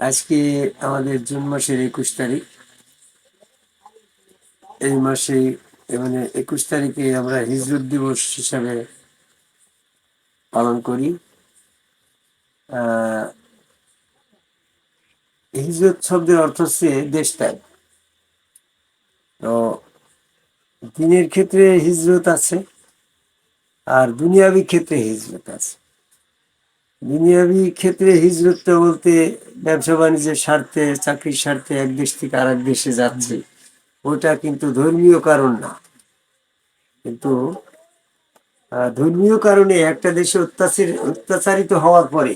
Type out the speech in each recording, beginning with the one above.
আজকে আমাদের জুন মাসের একুশ তারিখ। এই মাসে মানে একুশ তারিখে আমরা হিজরত দিবস হিসাবে পালন করি। হিজরত শব্দের অর্থ হচ্ছে দেশ ত্যাগ। তো দিনের ক্ষেত্রে হিজরত আছে, আর দুনিয়াবি ক্ষেত্রে হিজরত আছে। দুনিয়াবি ক্ষেত্রে হিজরতটা বলতে ব্যবসা বাণিজ্যের স্বার্থে চাকরির স্বার্থে এক দেশ থেকে আর এক দেশে যাচ্ছে। ওটা কিন্তু ধর্মীয় কারণ না। কিন্তু ধর্মীয় কারণে একটা দেশে অত্যাচার অত্যাচারিত হওয়ার পরে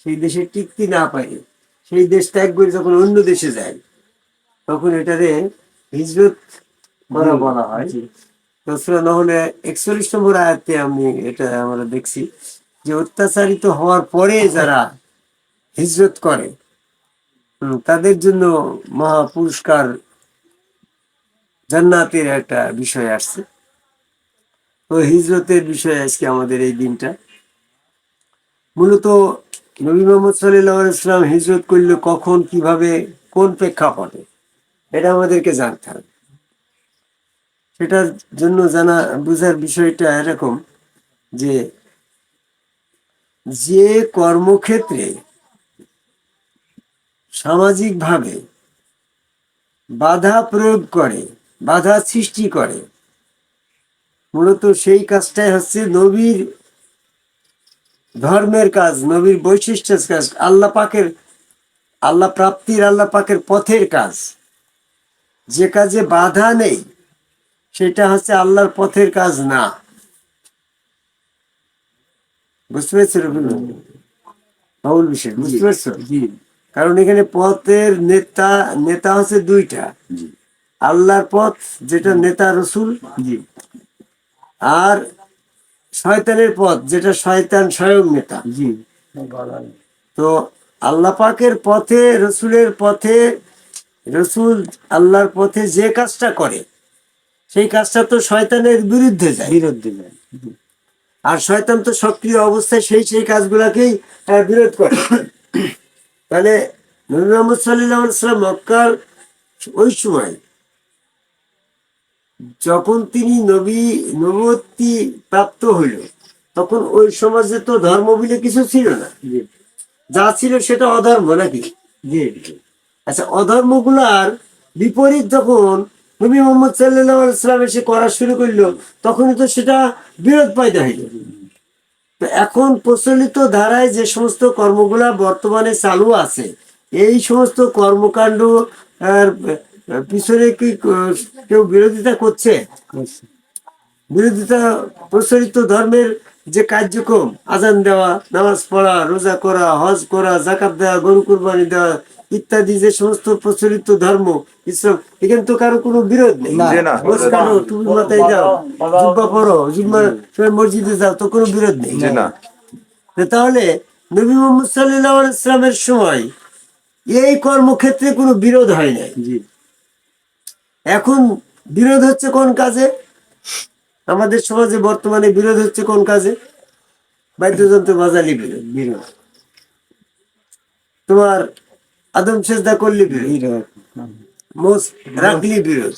সেই দেশে টিকতে না পারে সেই দেশ ত্যাগ করে যখন অন্য দেশে যায় তখন এটারে হিজরত করা বলা হয়। তো নহলে একচল্লিশ নম্বর আয়াতে আমি এটা আমরা দেখছি। যে অত্যাচারিত হওয়ার পরে যারা হিজরত করে তাদের জন্য মহা পুরস্কার জান্নাতের একটা বিষয় আসছে। তো হিজরতের বিষয়ে আজকে আমাদের এই দিনটা। মূলত নবী মোহাম্মদ সাল্লাহ ইসলাম হিজরত করলে কখন, কীভাবে, কোন প্রেক্ষাপটে, এটা আমাদেরকে জানতে হবে। সেটার জন্য জানা, বোঝার বিষয়টা এরকম যে যে কর্মক্ষেত্রে সামাজিকভাবে বাধা প্রয়োগ করে, বাধা সৃষ্টি করে, মূলত সেই কাজটাই হচ্ছে নবীর ধর্মের কাজ, নবীর বৈশিষ্ট্যের কাজ, আল্লাহ পাকের, আল্লাহ প্রাপ্তির, আল্লাহ পাকের পথের কাজ। যে কাজে বাধা নেই, সেটা হচ্ছে আল্লাহর পথের কাজ না। বুঝতে পেরেছ রবীন্দ্র বাউল বিষয় বুঝতে পারছ কারণ এখানে পথের নেতা নেতা হচ্ছে দুইটা। আল্লাহর পথ যেটা নেতা রসুল। আর শয়তানের পথ যেটা শয়তান স্বয়ং নেতা। তো আল্লাহ পাকের পথে রসুলের পথে রসুল আল্লাহর পথে যে কাজটা করে সেই কাজটা তো শয়তানের বিরুদ্ধে যায়। বিরুদ্ধে যায়। আর শয়তান তো সক্রিয় অবস্থায় সেই সেই কাজগুলাকেই বিরোধ করে। তাহলে নবী মোহাম্মদ সাল্লাম মক্কার ওই সময় যখন তিনি নবী নবতী প্রাপ্ত হইল তখন ওই সমাজে তো ধর্ম বলে কিছু ছিল না। যা ছিল সেটা অধর্ম নাকি? আচ্ছা অধর্ম অধর্মগুলার বিপরীত যখন নবী মোহাম্মদ সাল্লাহ সাল্লাম এসে করা শুরু করল, তখনই তো সেটা বিরোধ পাইতে হইল। এখন প্রচলিত ধারায় যে সমস্ত কর্মগুলা বর্তমানে চালু আছে, এই সমস্ত কর্মকাণ্ড পিছনে কি কেউ বিরোধিতা করছে? বিরোধিতা প্রচলিত ধর্মের যে কার্যক্রম আজান দেওয়া নামাজ পড়া রোজা করা হজ করা জাকাত দেওয়া গরু কুরবানি দেওয়া ইত্যাদি যে সমস্ত প্রচলিত ধর্ম ইসলাম এখানে তো কারও কোনো বিরোধ নেই। টুপি মাথায় যাও জুব্বা জুব্বা সবাই মসজিদে যাও তো কোনো বিরোধ নেই। তাহলে নবী মোহাম্মদ সাল্লাহ ইসলামের সময় এই কর্মক্ষেত্রে কোনো বিরোধ হয় নাই। এখন বিরোধ হচ্ছে কোন কাজে? আমাদের সমাজে বর্তমানে বিরোধ হচ্ছে কোন কাজে? বাদ্যযন্ত্র বাজালি বিরোধ বিরোধ। তোমার আদম সেজদা করলে বিরোধ মোস রাখলি বিরোধ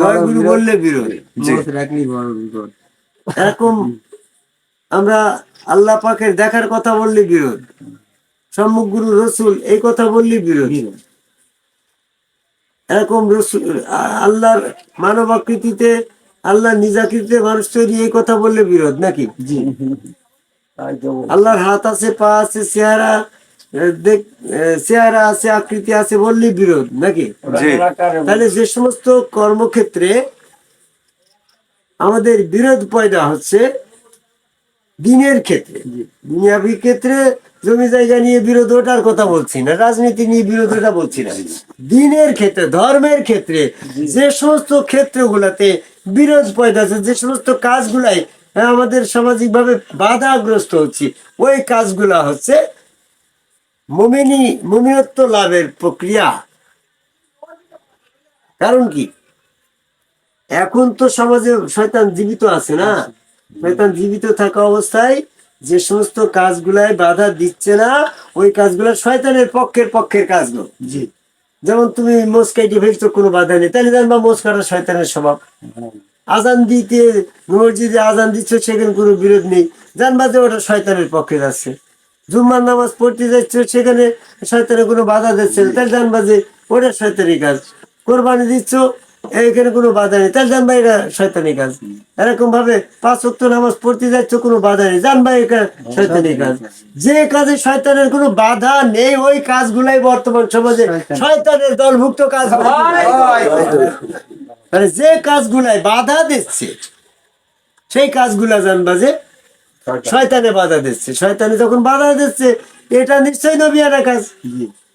জয়গুরু বললে বিরোধ। এরকম আমরা আল্লাহ পাকের দেখার কথা বললে বিরোধ সম্মুখ গুরু রসুল এই কথা বললে বিরোধ। এরকম রসুল আল্লাহর মানব আকৃতিতে আল্লাহ নিজাকৃতিতে মানুষ তৈরি এই কথা বললে বিরোধ নাকি? আল্লাহর হাত আছে পা আছে চেহারা দেখ চেহারা আছে আকৃতি আছে বললে বিরোধ নাকি? তাহলে যে সমস্ত কর্মক্ষেত্রে আমাদের বিরোধ পয়দা হচ্ছে দিনের ক্ষেত্রে। দুনিয়াবি ক্ষেত্রে জমি জায়গা নিয়ে বিরোধ ওটার কথা বলছি না রাজনীতি নিয়ে বিরোধ ওটা বলছি না। দিনের ক্ষেত্রে ধর্মের ক্ষেত্রে যে সমস্ত ক্ষেত্রগুলোতে বিরোধ পয়দা হচ্ছে যে সমস্ত কাজগুলাই আমাদের সামাজিকভাবে বাধাগ্রস্ত হচ্ছে, ওই কাজগুলা হচ্ছে মমিনী, মমিনত্ব লাভের প্রক্রিয়া। কারণ কি? এখন তো সমাজে শয়তান জীবিত আছে না? শয়তান জীবিত থাকা অবস্থায় যে সমস্ত কাজগুলাই বাধা দিচ্ছে না, ওই কাজগুলো শয়তানের পক্ষের পক্ষের কাজগুলো জি। যেমন তুমি মোষ কাইটে ফেলছো কোনো বাধা নেই। তাহলে জানবা মোষ কাটা শয়তানের স্বভাব। আজান দিতে, মসজিদে আজান দিচ্ছ, সেখানে কোনো বিরোধ নেই। জানবা যে ওটা শয়তানের পক্ষে যাচ্ছে। জুম্মার নামাজ পড়তে যাচ্ছ, সেখানে শয়তানের কোনো বাধা দিচ্ছে না। তাহলে জানবা যে ওটা শয়তানের কাজ। কোরবানি দিচ্ছ এখানে কোনো বাধা নেই। তাহলে জানবা এটা শয়তানি কাজ। এরকম ভাবে পাঁচ ওয়াক্ত নামাজ পড়তে যাচ্ছ কোনো বাধা নেই। জানবা এটা শয়তানি কাজ। যে কাজে শয়তানের কোনো বাধা নেই ওই কাজগুলাই বর্তমান সমাজে শয়তানের দলভুক্ত কাজ। মানে যে কাজগুলাই বাধা দিচ্ছে সেই কাজগুলা জানবা যে শয়তানে বাধা দিচ্ছে। শয়তানে যখন বাধা দিচ্ছে এটা নিশ্চয়ই নবিয়ানা কাজ।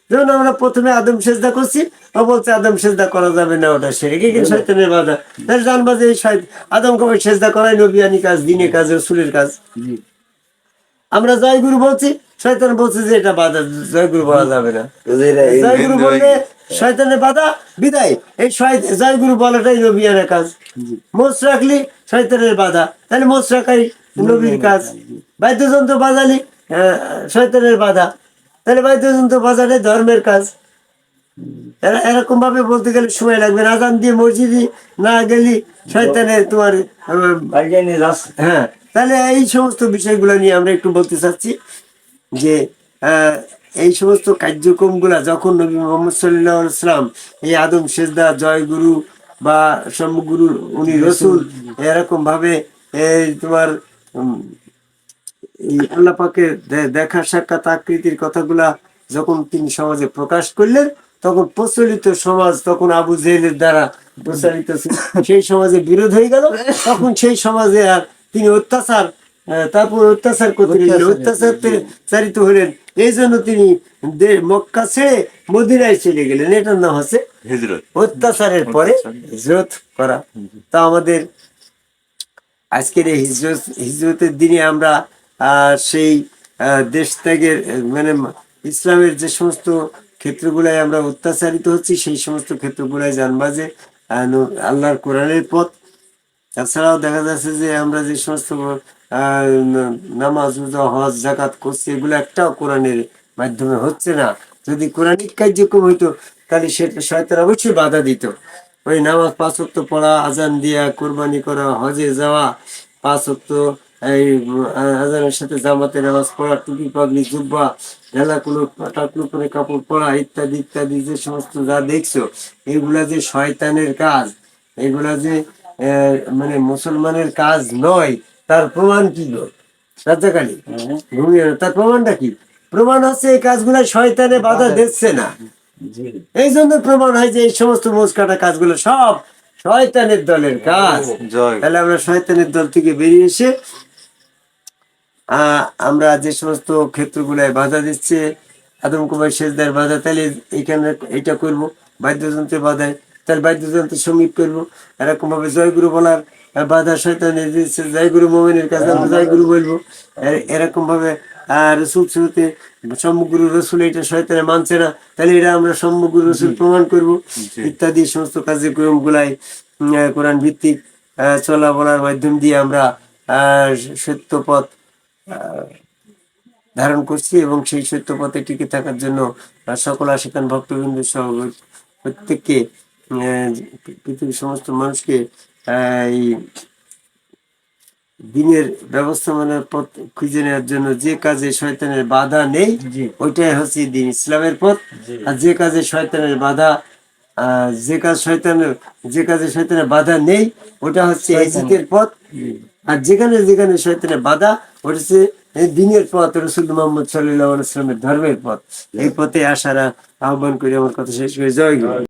যেমন আমরা প্রথমে আদম সেজদা করছি ও বলছে আদম সেজদা করা যাবে না ওটা কি কিন্তু শয়তানের বাধা। তাহলে জানবা যে এই আদম কবে সেজদা করাই নবিয়ানি কাজ দিনে কাজ রসুলের কাজ। আমরা জয়গুরু বলছি শয়তান বলছে যে এটা বাধা জয়গুরু বলা যাবে না। জয়গুরু বললে শয়তানের বাধা বিদায়। এই জয়গুরু বলাটাই নবিয়ানের কাজ। মোষ রাখলি শয়তানের বাধা। তাহলে মোষ রাখাই নবীর কাজ। বাদ্যযন্ত্র বাজালি শয়তানের বাধা। তাহলে বাদ্যযন্ত্র বাজালে ধর্মের কাজ। এরা- এরকম ভাবে বলতে গেলে সময় লাগবে আজান দিয়ে মসজিদে না গেলি শয়তানের তোমার হ্যাঁ তাহলে এই সমস্ত বিষয়গুলো নিয়ে আমরা একটু বলতে চাচ্ছি যে আহ, এই সমস্ত কার্যক্রমগুলা যখন নবী মোহাম্মদ সাল্লাহ সাল্লাম এই আদম সেজদা জয়গুরু বা সম্মুগুরু উনি রসুল এরকম ভাবে এই তোমার আল্লাহ পাকের দেখা সাক্ষাৎ আকৃতির কথাগুলা যখন তিনি সমাজে প্রকাশ করলেন তখন প্রচলিত সমাজ তখন আবু জেহেলের দ্বারা প্রচারিত সেই সমাজে বিরোধ হয়ে গেল। তখন সেই সমাজে আর তিনি অত্যাচার তারপর অত্যাচার করতে অত্যাচার চারিত হলেন। এই জন্য তিনি দে- মক্কা ছেড়ে মদিনায় চলে গেলেন। এটার নাম হচ্ছে হিজরত। অত্যাচারের পরে হিজরত করা। তা আমাদের আজকের এই হিজরত হিজরতের দিনে আমরা সেই দেশ ত্যাগের মানে ইসলামের যে সমস্ত ক্ষেত্রগুলাই আমরা অত্যাচারিত হচ্ছি, সেই সমস্ত ক্ষেত্রগুলাই জানবা যে আল্লাহর কোরআনের পথ। তাছাড়াও দেখা যাচ্ছে যে আমরা যে সমস্ত নামাজ হজ জাকাত করছি, এগুলো একটাও কোরআনের মাধ্যমে হচ্ছে না। যদি কোরআনিক কার্যক্রম হইতো, তাহলে সেটা শয়তান অবশ্যই বাধা দিত। ওই নামাজ পাঁচ ওয়াক্ত পড়া, আজান দিয়া, কোরবানি করা, হজে যাওয়া, পাঁচ ওয়াক্ত এই আজানের সাথে জামাতে নামাজ পড়া টুপি পাগলি জুব্বা ঢেলাকুলো টাকলু করে কাপড় পরা ইত্যাদি ইত্যাদি যে সমস্ত যা দেখছ এগুলা যে শয়তানের কাজ এগুলা যে মানে মুসলমানের কাজ নয় তার প্রমাণ কি গো? রাজাকালী ঘুমিয়ে তার প্রমাণটা কি? প্রমাণ হচ্ছে এই কাজগুলো শয়তানে বাধা দিচ্ছে না। এই জন্য প্রমাণ হয় যে এই সমস্ত মোজ কাটা কাজগুলো সব শয়তানের দলের কাজ। জয়। তাহলে আমরা শয়তানের দল থেকে বেরিয়ে এসে আমরা যে সমস্ত ক্ষেত্রগুলায় বাধা দিচ্ছে আদম কুমার সেজদার বাধা তাহলে এখানে এটা করব বাদ্যযন্ত্রের বাধায়। তাহলে বাদ্যযন্ত্রের সংগীত করব। এরকম ভাবে জয়গুরু বলার বাধা শয়তানের দিচ্ছে জয়গুরু মোমেনের কাছে আমরা জয়গুরু বলব। এ- এরকম ভাবে আর রসুল শুরুতে সম্মুগুরু রসুল এটা শয়তানে মানছে না তাহলে এটা আমরা সম্মুগুরু রসুল প্রমাণ করব। ইত্যাদি সমস্ত কার্যক্রম গুলাই কোরআন ভিত্তিক আহ, চলা বলার মাধ্যম দিয়ে আমরা আহ, সত্য পথ ধারণ করছি এবং সেই সত্য পথে টিকে থাকার জন্য সকল আশিকান ভক্তবৃন্দ সহ প্রত্যেককে পৃথিবীর সমস্ত মানুষকে এই দিনের ব্যবস্থাপনার পথ খুঁজে নেওয়ার জন্য যে কাজে শয়তানের বাধা নেই ওইটাই হচ্ছে দিন ইসলামের পথ। আর যে কাজে শয়তানের বাধা আহ, যে কাজ শয়তানের যে কাজে শয়তানের বাধা নেই ওটা হচ্ছে পথ। আর যেখানে যেখানে শয়তানের বাধা ওটা এই দিনের পথ, রসুল মোহাম্মদ সাল্লাহ সাল্লামের ধর্মের পথ। এই পথে আসারা আহ্বান করে আমার কথা শেষ হয়ে গুরু